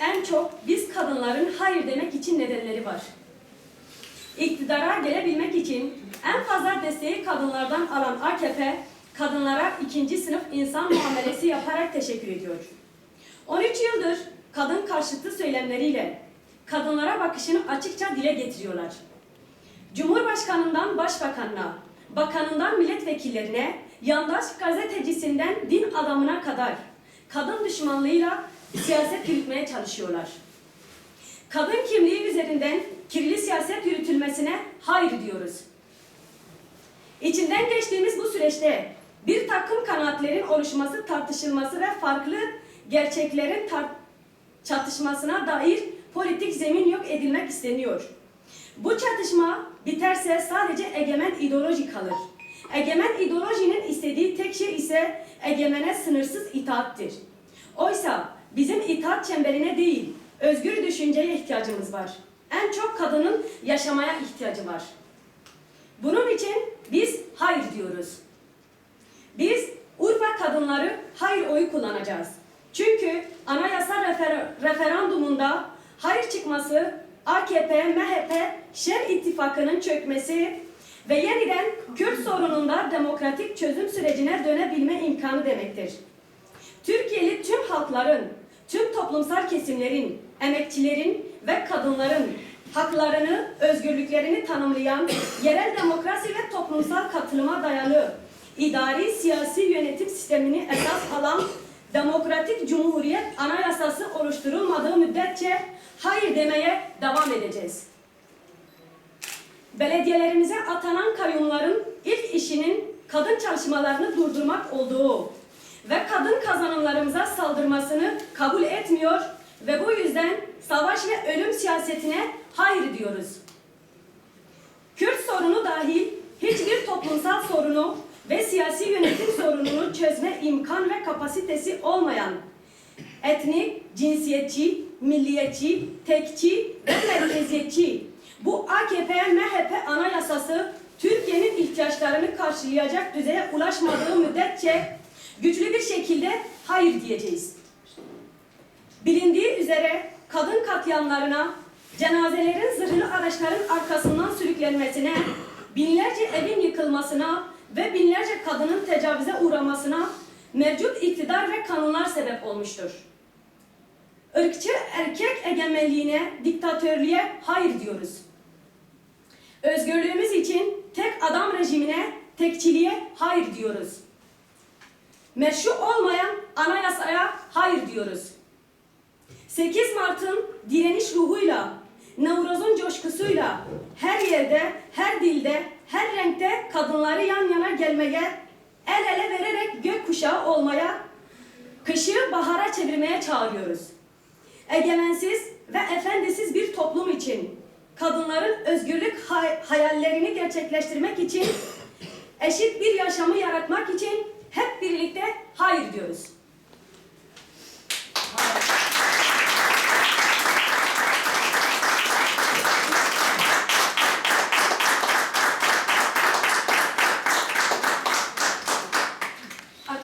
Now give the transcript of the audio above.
en çok biz kadınların hayır demek için nedenleri var. İktidara gelebilmek için en fazla desteği kadınlardan alan AKP, kadınlara ikinci sınıf insan muamelesi yaparak teşekkür ediyor. 13 yıldır kadın karşıtı söylemleriyle kadınlara bakışını açıkça dile getiriyorlar. Cumhurbaşkanından başbakanına, bakanından milletvekillerine, yandaş gazetecisinden din adamına kadar kadın düşmanlığıyla siyaset yürütmeye çalışıyorlar. Kadın kimliği üzerinden kirli siyaset yürütülmesine hayır diyoruz. İçinden geçtiğimiz bu süreçte bir takım kanaatlerin oluşması, tartışılması ve farklı gerçeklerin çatışmasına dair politik zemin yok edilmek isteniyor. Bu çatışma biterse sadece egemen ideoloji kalır. Egemen ideolojinin istediği tek şey ise egemene sınırsız itaattir. Oysa bizim itaat çemberine değil, özgür düşünceye ihtiyacımız var. En çok kadının yaşamaya ihtiyacı var. Bunun için biz hayır diyoruz. Biz Urfa kadınları hayır oyu kullanacağız. Çünkü anayasa refer- referandumunda hayır çıkması AKP, MHP, Şer ittifakının çökmesi ve yeniden Kürt sorununda demokratik çözüm sürecine dönebilme imkanı demektir. Türkiye'li tüm halkların, tüm toplumsal kesimlerin, emekçilerin ve kadınların haklarını, özgürlüklerini tanımlayan yerel demokrasi ve toplumsal katılıma dayalı idari siyasi yönetim sistemini esas alan demokratik cumhuriyet anayasası oluşturulmadığı müddetçe hayır demeye devam edeceğiz. Belediyelerimize atanan kayyumların ilk işinin kadın çalışmalarını durdurmak olduğu ve kadın kazanımlarımıza saldırmasını kabul etmiyor ve bu yüzden savaş ve ölüm siyasetine hayır diyoruz. Kürt sorunu dahil hiçbir toplumsal sorunu ve siyasi yönetim sorununu çözme imkan ve kapasitesi olmayan etnik, cinsiyetçi, milliyetçi, tekçi ve merkeziyetçi bu AKP MHP anayasası Türkiye'nin ihtiyaçlarını karşılayacak düzeye ulaşmadığı müddetçe güçlü bir şekilde hayır diyeceğiz. Bilindiği üzere kadın katliamlarına, cenazelerin zırhlı araçların arkasından sürüklenmesine, binlerce evin yıkılmasına ve binlerce kadının tecavüze uğramasına mevcut iktidar ve kanunlar sebep olmuştur. Irkçı erkek egemenliğine, diktatörlüğe hayır diyoruz. Özgürlüğümüz için tek adam rejimine, tekçiliğe hayır diyoruz. Meşru olmayan anayasaya hayır diyoruz. 8 Mart'ın direniş ruhuyla, Nevruz'un coşkusuyla her yerde, her dilde, her renkte kadınları yan yana gelmeye, el ele vererek gökkuşağı olmaya, kışı bahara çevirmeye çağırıyoruz. Egemensiz ve efendisiz bir toplum için, kadınların özgürlük hay- hayallerini gerçekleştirmek için, eşit bir yaşamı yaratmak için hep birlikte hayır diyoruz.